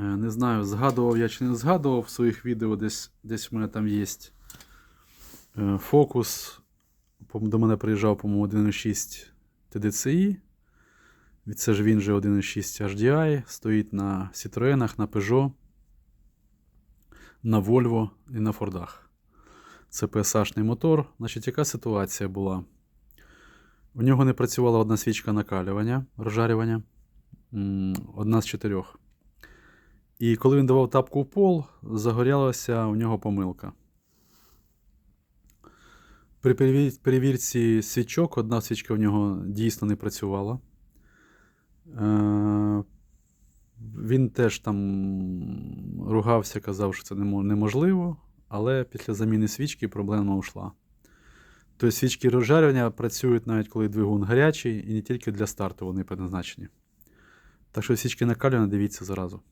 Не знаю, згадував я чи не згадував в своїх відео, десь, десь в мене там є е, фокус. До мене приїжджав, по-моєму, 1.6 TDCi. Це ж він же 1.6 HDI, стоїть на Citroenах, на Peugeot, на Volvo і на Фордах. Це PSH-ний мотор. Значить, яка ситуація була? У нього не працювала одна свічка накалювання, розжарювання. Одна з чотирьох. І коли він давав тапку в пол, загорялася у нього помилка. При перевірці свічок одна свічка в нього дійсно не працювала. Е, Він теж там ругався, казав, що це неможливо, але після заміни свічки проблема ушла. Тобто свічки розжарювання працюють навіть коли двигун гарячий, і не тільки для старту вони предназначені. Так що свічки накалювання дивіться зразу.